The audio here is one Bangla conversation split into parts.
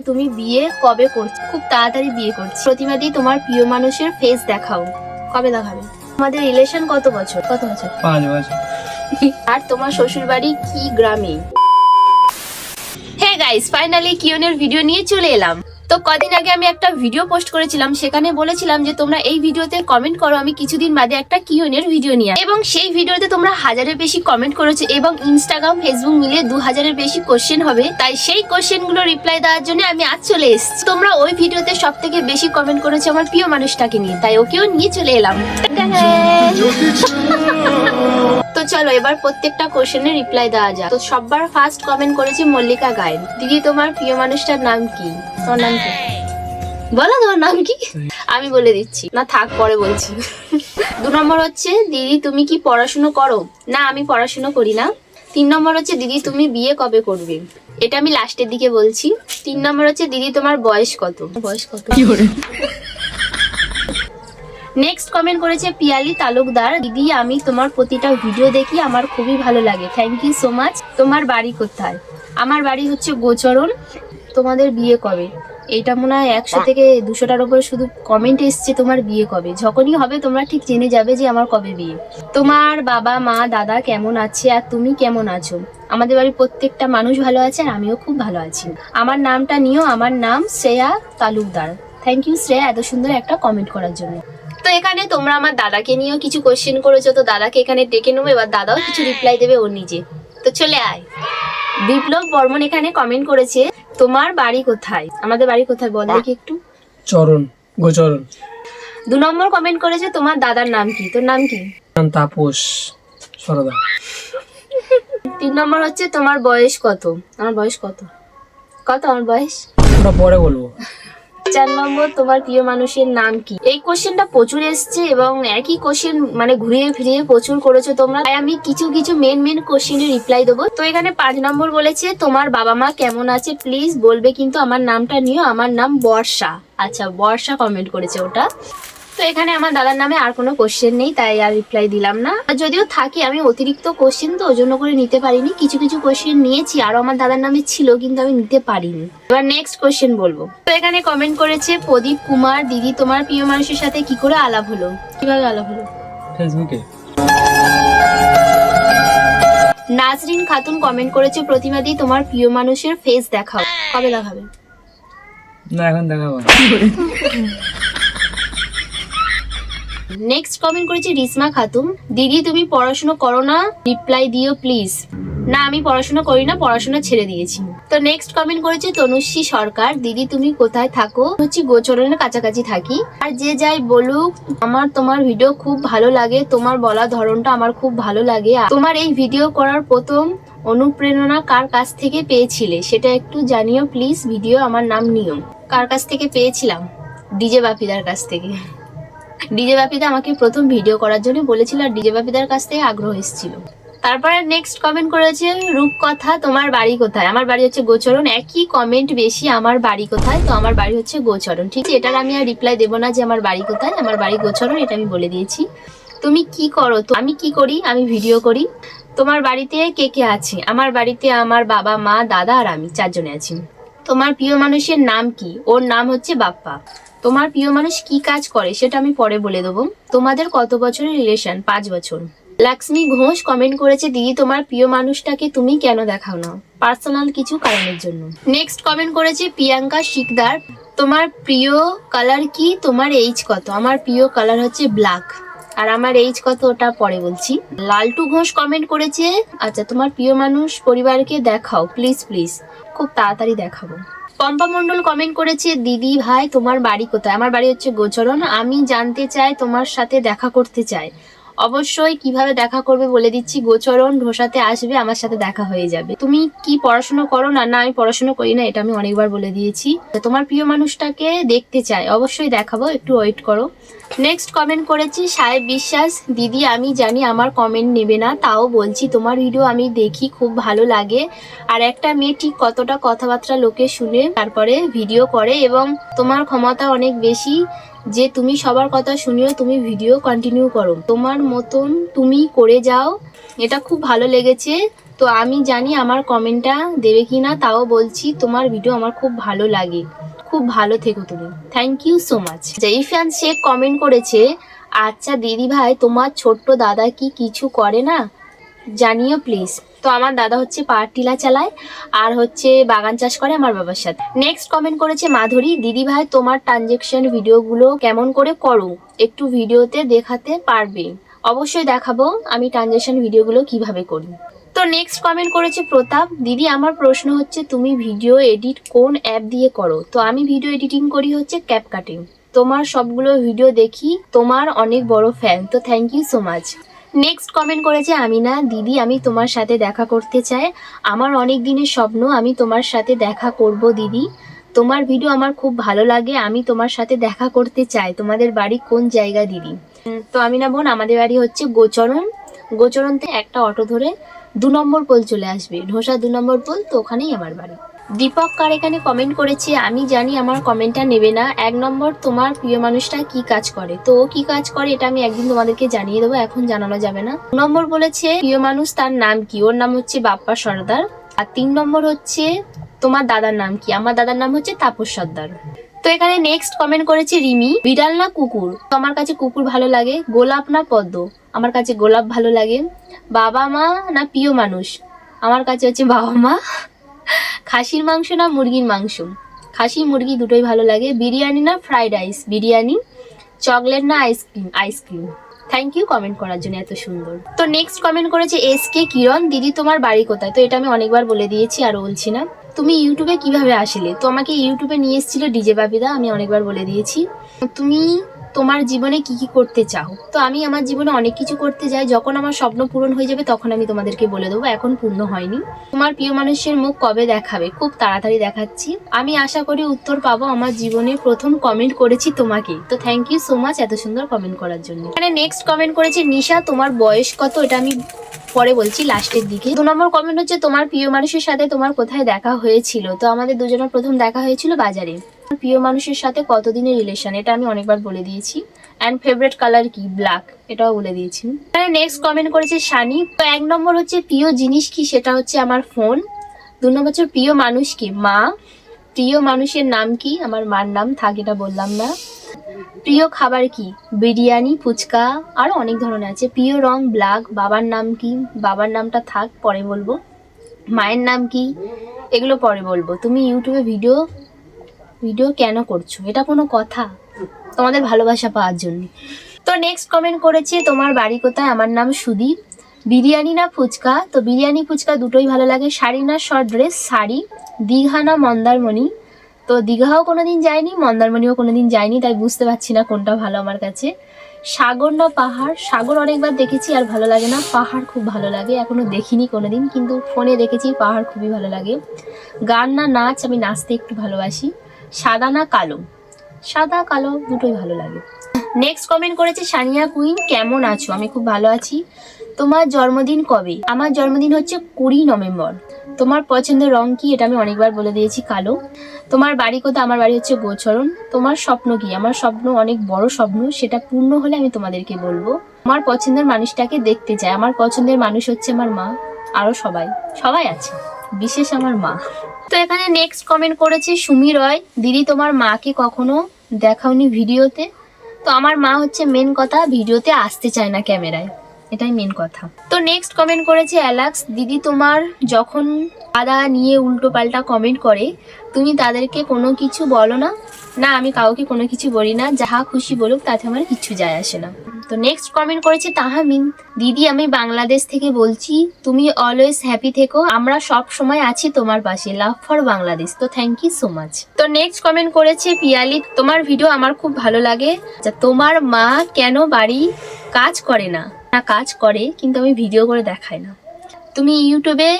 তুমি বিয়ে কবে করছ? খুব তাড়াতাড়ি বিয়ে করছি। প্রতিমাদি তোমার প্রিয় মানুষের ফেস দেখাও। কবে দেখাবে? তোমাদের রিলেশন কত বছর? কত বছর? পাঁচ বছর। আর তোমার শ্বশুর বাড়ি কি গ্রামে? হ্যাঁ গাইস ফাইনালি কিয়নের ভিডিও নিয়ে চলে এলাম। তো কদিন আগে আমি একটা ভিডিও পোস্ট করেছিলাম সেখানে বলেছিলাম যে তোমরা এই ভিডিওতে কমেন্ট করো আমি কিছুদিন বাদে একটা কিয়নের ভিডিও নিয়ে এবং সেই ভিডিওতে তোমরা হাজারের বেশি কমেন্ট করেছ এবং ইনস্টাগ্রাম ফেসবুক মিলে দু হাজারের বেশি কোশ্চেন হবে। তাই সেই কোশ্চেনগুলো রিপ্লাই দেওয়ার জন্য আমি আজ চলে এসেছি। তোমরা ওই ভিডিওতে সব থেকে বেশি কমেন্ট করেছ আমার প্রিয় মানুষটাকে নিয়ে তাই ওকেও নিয়ে চলে এলাম। তো চলো এবার প্রত্যেকটা কোশ্চেনের রিপ্লাই দেওয়া যাক। তো সববার ফার্স্ট কমেন্ট করেছি মল্লিকা গায়েন। দিদি তোমার প্রিয় মানুষটার নাম কি? তোমার নাম কি বলো তোমার নাম কি? আমি বলে দিচ্ছি। না থাক পরে বলছি। দু নম্বর হচ্ছে দিদি তুমি কি পড়াশুনো করো? না আমি পড়াশুনো করি না। তিন নম্বর হচ্ছে দিদি তুমি বিয়ে কবে করবে? এটা আমি লাস্টের দিকে বলছি। তিন নম্বর হচ্ছে দিদি তোমার বয়স কত? বয়স কত? নেক্সট কমেন্ট করেছে পিয়ালি তালুকদার দিদি আমি তোমার প্রতিটা ভিডিও দেখি আমার খুবই ভালো লাগে। থ্যাংক ইউ সো মাচ তোমার বাড়ি কোথায়? আমার বাড়ি হচ্ছে গোচরণ। তোমাদের বিয়ে কবে? এইটা মনে হয় একশো থেকে দুশোটার উপরে শুধু কমেন্ট এসছে তোমার বিয়ে কবে? যখনই হবে তোমরা ঠিক জেনে যাবে যে আমার কবে বিয়ে। তোমার বাবা, মা, দাদা কেমন আছে আর তুমি কেমন আছো? আমাদের বাড়ির প্রত্যেকটা মানুষ ভালো আছে আর আমিও খুব ভালো আছি। আমার নামটা নিও, আমার নাম শ্রেয়া তালুকদার। থ্যাংক ইউ শ্রেয়া, এত সুন্দর একটা কমেন্ট করার জন্য। তো এখানে তোমরা আমার দাদাকে নিয়েও কিছু কোশ্চেন করেছ, তো দাদাকে এখানে ডেকে নেব, এবার দাদাও কিছু রিপ্লাই দেবে ওর নিজে। তো চলে আয়। বিপ্লব বর্মন এখানে কমেন্ট করেছে তোমার বাড়ি কোথায়? আমাদের বাড়ি কোথায় বল দেখি একটু। চরণ গোচরণ দু নম্বর কমেন্ট করেছে তোমার দাদার নাম কি? তোর নাম কি? নাম তাপস সরদা। তিন নম্বর হচ্ছে তোমার বয়স কত? আমার বয়স কত? কত আমার বয়স? ওটা পরে বলব। চার নম্বর, তোমার প্রিয় মানুষের নাম কি? এই কোশ্চেনটা প্রচুর এসছে এবং একই কোশ্চেন মানে ঘুরিয়ে ফিরিয়ে প্রচুর করেছ তোমরা। তাই আমি কিছু কিছু মেন মেন কোশ্চেনের রিপ্লাই দেবো। তো এখানে পাঁচ নম্বর বলেছে, তোমার বাবা মা কেমন আছে? প্লিজ বলবে কিন্তু আমার নামটা নিও। আমার নাম বর্ষা। আচ্ছা বর্ষা কমেন্ট করেছে ওটা। তো এখানে আমার দাদার নামে আর কোনো কোশ্চেন নেই তাই আর রিপ্লাই দিলাম না। আর যদিও থাকি আমি অতিরিক্ত কোশ্চেন তো ওই জন্য করে নিতে পারিনি। কিছু কিছু কোশ্চেন নিয়েছি আরও আমার দাদার নামে ছিল কিন্তু আমি নিতে পারিনি। এবার নেক্সট কোশ্চেন বলব। তো এখানে কমেন্ট করেছে প্রদীপ কুমার দিদি তোমার প্রিয় মানুষের সাথে কি করে আলাপ হলো? কীভাবে আলাপ হলো? ফেসবুকে নাজরিন খাতুন কমেন্ট করেছে প্রতিমাদি তোমার প্রিয় মানুষের ফেস দেখাও। কবে দেখাবে? না এখন দেখাবো না। নেক্সট কমেন্ট করেছে রিসমা খাতুন। দিদি, তুমি পড়াশোনা করো না? রিপ্লাই দিও প্লিজ না, আমি পড়াশোনা করি না, পড়াশোনা ছেড়ে দিয়েছি। তো নেক্সট কমেন্ট করেছে তনুশ্রী সরকার। দিদি, তুমি কোথায় থাকো? হচ্ছে গোচরণের কাছাকাছি থাকি। আর যে যাই বলুক, আমার, তোমার ভিডিও খুব ভালো লাগে। তোমার বলা ধরনটা আমার খুব ভালো লাগে। তোমার এই ভিডিও করার প্রথম অনুপ্রেরণা কার কাছ থেকে পেয়েছিলে, সেটা একটু জানিও প্লিজ ভিডিও আমার নাম নিও কার কাছ থেকে পেয়েছিলাম? ডিজে বাপিদার কাছ থেকে। ডিজে বাপিদা আমাকে প্রথম ভিডিও করার জন্য বলেছিল আর ডিজে বাপিদার কাছ থেকে আগ্রহ এসেছিল। তারপরে নেক্সট কমেন্ট করেছে, রূপকথা, তোমার বাড়ি কোথায়? আমার বাড়ি হচ্ছে গোচরণ। একই কমেন্ট বেশি, আমার বাড়ি কোথায়? তো আমার বাড়ি হচ্ছে গোচরণ। ঠিক আছে, এটার আমি আর রিপ্লাই দেবো না যে আমার বাড়ি কোথায়, আমার বাড়ি গোচরণ, এটা আমি বলে দিয়েছি। তুমি কি করো? তো আমি কি করি? আমি ভিডিও করি। তোমার বাড়িতে কে কে আছে? আমার বাড়িতে আমার বাবা, মা, দাদা আর আমি, চারজনে আছি। তোমার প্রিয় মানুষের নাম কি? ওর নাম হচ্ছে বাপ্পা। তোমার প্রিয় মানুষ কি কাজ করে সেটা আমি পরে বলে দেবো। তোমাদের কত বছরের রিলেশন পাঁচ বছর। লাক্সমি ঘোষ কমেন্ট করেছে, দিদি, তোমার প্রিয় মানুষটাকে তুমি কেন দেখাও না? পার্সোনাল কিছু কারণের জন্য। নেক্সট কমেন্ট করেছে, প্রিয়াঙ্কা শিকদার, তোমার প্রিয় কালার কি? তোমার এইজ কত? আমার প্রিয় কালার হচ্ছে ব্ল্যাক আর আমার এইজ কত ওটা পরে বলছি। লালটু ঘোষ কমেন্ট করেছে আচ্ছা তোমার প্রিয় মানুষ পরিবারকে দেখাও প্লিজ প্লিজ খুব তাড়াতাড়ি দেখাবো। পম্পা মন্ডল কমেন্ট করেছে, দিদি ভাই, তোমার বাড়ি কোথায়? আমার বাড়ি হচ্ছে গোচরণ। আমি জানতে চাই তোমার সাথে দেখা করতে চাই। অবশ্যই কীভাবে দেখা করবে বলে দিচ্ছি। গোচরণ ঢোসাতে আসবে, আমার সাথে দেখা হয়ে যাবে। তুমি কি পড়াশোনা করো? না না, আমি পড়াশোনা করি না, এটা আমি অনেকবার বলে দিয়েছি। তোমার প্রিয় মানুষটাকে দেখতে চাই। অবশ্যই দেখাবো, একটু ওয়েট করো। নেক্সট কমেন্ট করেছি, সাহেব বিশ্বাস, দিদি, আমি জানি আমার কমেন্ট নেবে না, তাও বলছি, তোমার ভিডিও আমি দেখি, খুব ভালো লাগে। আর একটা মেয়ে ঠিক কতটা কথাবার্তা লোকে শুনে, তারপরে ভিডিও করে এবং তোমার ক্ষমতা অনেক বেশি, যে তুমি সবার কথা শুনিও, তুমি ভিডিও কন্টিনিউ করো। তোমার মতন তুমি করে যাও, এটা খুব ভালো লেগেছে। তো আমি জানি আমার কমেন্টটা দেবে কি না তাও বলছি, তোমার ভিডিও আমার খুব ভালো লাগে। খুব ভালো থেকো তুমি। Thank you so much Irfan Sheikh comment করেছে আচ্ছা দিদি ভাই, তোমার ছোট্ট দাদা কি কিছু করে না? জানিও প্লিজ তো আমার দাদা হচ্ছে পাহাড় টিলা চালায়, আর হচ্ছে বাগান চাষ করে আমার বাবার সাথে। নেক্সট কমেন্ট করেছে, মাধুরী, দিদি ভাই, তোমার ট্রানজেকশন ভিডিওগুলো কেমন করে করো? একটু ভিডিওতে দেখাতে পারবে। অবশ্যই দেখাবো, আমি ট্রানজেকশন ভিডিওগুলো কীভাবে করি? তো নেক্সট কমেন্ট করেছে প্রতাপ, দিদি, আমার প্রশ্ন হচ্ছে, তুমি ভিডিও এডিট কোন অ্যাপ দিয়ে করো? তো আমি ভিডিও এডিটিং করি হচ্ছে ক্যাপ কাটিং তোমার সবগুলো ভিডিও দেখি, তোমার অনেক বড় ফ্যান তো thank you so much next comment করেছে আমিনা, দিদি, আমি তোমার সাথে দেখা করতে চাই। আমার অনেক দিনের স্বপ্ন, আমি তোমার সাথে দেখা করব, দিদি। তোমার ভিডিও আমার খুব ভালো লাগে, আমি তোমার সাথে দেখা করতে চাই। তোমাদের বাড়ি কোন জায়গা, দিদি? তো আমিনা বোন, আমাদের বাড়ি হচ্ছে গোচরণ। গোচরণতে একটা অটো ধরে দু নম্বর পোল চলে আসবে। ঢোসা দু নম্বর পোল, তো ওখানেই আমার বাড়ি। দীপক কার এখানে কমেন্ট করেছে, আমি জানি আমার কমেন্টটা নেবে না। এক নম্বর, তোমার প্রিয় মানুষটা কি কাজ করে? তো ও কি কাজ করে, এটা আমি একদিন তোমাদেরকে জানিয়ে দেবো, এখন জানানো যাবে না। দু নম্বর বলেছে, প্রিয় মানুষ, তার নাম কি? ওর নাম হচ্ছে বাপ্পা সর্দার। আর তিন নম্বর হচ্ছে, তোমার দাদার নাম কি? আমার দাদার নাম হচ্ছে তাপস সর্দার। তো এখানে নেক্সট কমেন্ট করেছে রিমি, বিড়াল না কুকুর? তো আমার কাছে কুকুর ভালো লাগে, গোলাপ না পদ্ম? আমার কাছে গোলাপ ভালো লাগে। বাবা মা না প্রিয় মানুষ? আমার কাছে হচ্ছে বাবা মা। খাসির মাংস না মুরগির মাংস? খাসি, মুরগি দুটোই ভালো লাগে। বিরিয়ানি না ফ্রাইড রাইস বিরিয়ানি চকলেট না ice cream ice cream thank you comment করার জন্য এত সুন্দর। তো নেক্সট কমেন্ট করেছে এস কে কিরণ, দিদি, তোমার বাড়ি কোথায়? তো এটা আমি অনেকবার বলে দিয়েছি, আর বলছি না। তুমি ইউটিউবে কীভাবে আসলে? তো আমাকে ইউটিউবে নিয়ে এসেছিল ডিজে বাপিদা, আমি অনেকবার বলে দিয়েছি। তুমি তোমার জীবনে কি কি করতে চাও? তো আমি আমার জীবনে অনেক কিছু করতে যাই। যখন আমার স্বপ্ন পূরণ হয়ে যাবে, তখন আমি তোমাদেরকে বলে দেবো, এখন পূর্ণ হয়নি। তোমার প্রিয় মানুষের মুখ কবে দেখাবে? খুব তাড়াতাড়ি দেখাচ্ছি। আমি আশা করি উত্তর পাবো আমার জীবনে প্রথম কমেন্ট করেছি তোমাকে। তো থ্যাংক ইউ সো মাচ এত সুন্দর কমেন্ট করার জন্য। এখানে নেক্সট কমেন্ট করেছে নিশা, তোমার বয়স কত? এটা আমি পরে বলছি লাস্টের দিকে। দু নম্বর কমেন্ট হচ্ছে, তোমার প্রিয় মানুষের সাথে তোমার কোথায় দেখা হয়েছিল? তো আমাদের দুজনের প্রথম দেখা হয়েছিল বাজারে। প্রিয় মানুষের সাথে কতদিনের রিলেশন এটা আমি অনেকবার বলে দিয়েছি। অ্যান্ড ফেভারিট কালার কি? ব্ল্যাক এটাও বলে দিয়েছি। এখানে নেক্সট কমেন্ট করেছে শানি। তো এক নম্বর হচ্ছে, প্রিয় জিনিস কি? সেটা হচ্ছে আমার ফোন দু নম্বর হচ্ছে, প্রিয় মানুষ কি? মা। প্রিয় মানুষের নাম কি? আমার মার নাম, থাক, এটা বললাম না। প্রিয় খাবার কি? বিরিয়ানি, ফুচকা আরও অনেক ধরনের আছে। প্রিয় রং ব্ল্যাক বাবার নাম কি? বাবার নামটা থাক, পরে বলব। মায়ের নাম কি? এগুলো পরে বলব। তুমি ইউটিউবে ভিডিও ভিডিও কেন করছ? এটা কোনো কথা। তোমাদের ভালোবাসা পাওয়ার জন্য। তো নেক্সট কমেন্ট করেছে, তোমার বাড়ি কোথায়? আমার নাম সুদীপ। বিরিয়ানি না ফুচকা? তো বিরিয়ানি, ফুচকা দুটোই ভালো লাগে। শাড়ি না শর্ট ড্রেস শাড়ি। দীঘা না মন্দারমণি? তো দীঘাও কোনোদিন যায়নি, মন্দারমণিও কোনোদিন যায়নি, তাই বুঝতে পারছি না কোনটা ভালো আমার কাছে। সাগর না পাহাড়? সাগর অনেকবার দেখেছি আর ভালো লাগে না। পাহাড় খুব ভালো লাগে এখনও দেখিনি কোনোদিন, কিন্তু ফোনে দেখেছি পাহাড় খুবই ভালো লাগে। গান না নাচ আমি নাচতে একটু ভালোবাসি। সাদা না কালো? সাদা, কালো দুটোই ভালো লাগে। নেক্সট কমেন্ট করেছে সানিয়া কুইন, কেমন আছো? আমি খুব ভালো আছি। তোমার জন্মদিন কবে? আমার জন্মদিন হচ্ছে কুড়ি নভেম্বর। তোমার পছন্দের রং কি? এটা আমি অনেকবার বলে দিয়েছি, কালো। তোমার বাড়ি কোথায়? আমার বাড়ি হচ্ছে গোচরণ। তোমার স্বপ্ন কি? আমার স্বপ্ন অনেক বড় স্বপ্ন, সেটা পূর্ণ হলে আমি তোমাদেরকে বলব। আমার পছন্দের মানুষটাকে দেখতে চাই। আমার পছন্দের মানুষ হচ্ছে আমার মা, আরও সবাই। সবাই আছে। বিশেষ আমার মা। তো এখানে নেক্সট কমেন্ট করেছে সুমি রয়, দিদি, তোমার মাকে কখনো দেখাওনি ভিডিওতে? তো আমার মা হচ্ছে মেন কথা, ভিডিওতে আসতে চায় না ক্যামেরায়। এটাই মেন কথা। তো নেক্সট কমেন্ট করেছে অ্যালাক্স, দিদি, তোমার যখন দাদা নিয়ে উল্টো পাল্টা কমেন্ট করে, তুমি তাদেরকে কোনো কিছু বলো না? না, আমি কাউকে কোনো কিছু বলি না, যাহা খুশি বলুক, তাতে আমার কিচ্ছু যায় আসে না। তো নেক্সট কমেন্ট করেছে তাহামিন দিদি আমি বাংলাদেশ থেকে বলছি তুমি অলওয়েজ হ্যাপি থেকো আমরা সব সময় আছি তোমার পাশে। Love for Bangladesh. তো থ্যাংক ইউ সো মাচ তো নেক্সট কমেন্ট করেছে পিয়ালি তোমার ভিডিও আমার খুব ভালো লাগে। আচ্ছা, তোমার মা কেন বাড়ি কাজ করে না? না কাজ করে কিন্তু আমি ভিডিও করে দেখাই না। তুমি ইউটিউবে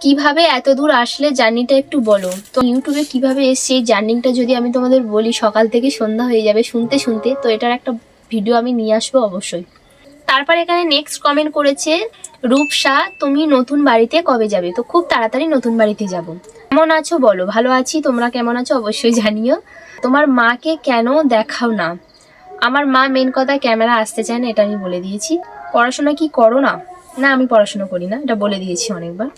কীভাবে এত দূর আসলে জার্নিটা একটু বলো। তো ইউটিউবে কীভাবে এসছে জার্নিটা যদি আমি তোমাদের বলি সকাল থেকে সন্ধ্যা হয়ে যাবে শুনতে শুনতে তো এটার একটা ভিডিও আমি নিয়ে আসব অবশ্যই। তারপর এখানে নেক্সট কমেন্ট করেছে, রূপসা, তুমি নতুন বাড়িতে কবে যাবে? তো খুব তাড়াতাড়ি নতুন বাড়িতে যাব। কেমন আছো বলো? ভালো আছি, তোমরা কেমন আছো অবশ্যই জানিও। তোমার মাকে কেন দেখাও না? আমার মা মেন কথা ক্যামেরা আসতে চায় না, এটা আমি বলে দিয়েছি। পড়াশোনা কি করো না? না, আমি পড়াশোনা করি না, এটা বলে দিয়েছি অনেকবার।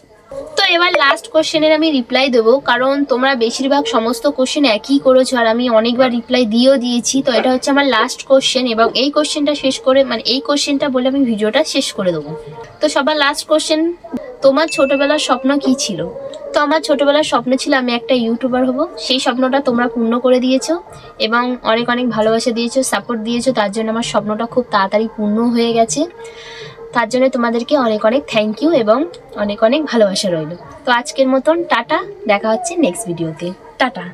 তো এবার লাস্ট কোশ্চেনের আমি রিপ্লাই দেবো, কারণ তোমরা বেশিরভাগ সমস্ত কোশ্চেন একই করেছ আর আমি অনেকবার রিপ্লাই দিয়েও দিয়েছি। তো এটা হচ্ছে আমার লাস্ট কোশ্চেন এবং এই কোশ্চেনটা শেষ করে মানে এই কোশ্চেনটা বলে আমি ভিডিওটা শেষ করে দেবো। তো সবার লাস্ট কোশ্চেন তোমার ছোটবেলার স্বপ্ন কি ছিল? তো আমার ছোটবেলার স্বপ্ন ছিল আমি একটা ইউটিউবার হব, সেই স্বপ্নটা তোমরা পূর্ণ করে দিয়েছ এবং অনেক অনেক ভালোবাসা দিয়েছ সাপোর্ট দিয়েছ, তার জন্য আমার স্বপ্নটা খুব তাড়াতাড়ি পূর্ণ হয়ে গেছে। তার জন্য তোমাদেরকে অনেক অনেক থ্যাংক ইউ এবং অনেক অনেক ভালোবাসা রইল। তো আজকের মতন টাটা, দেখা হচ্ছে নেক্সট ভিডিওতে টাটা।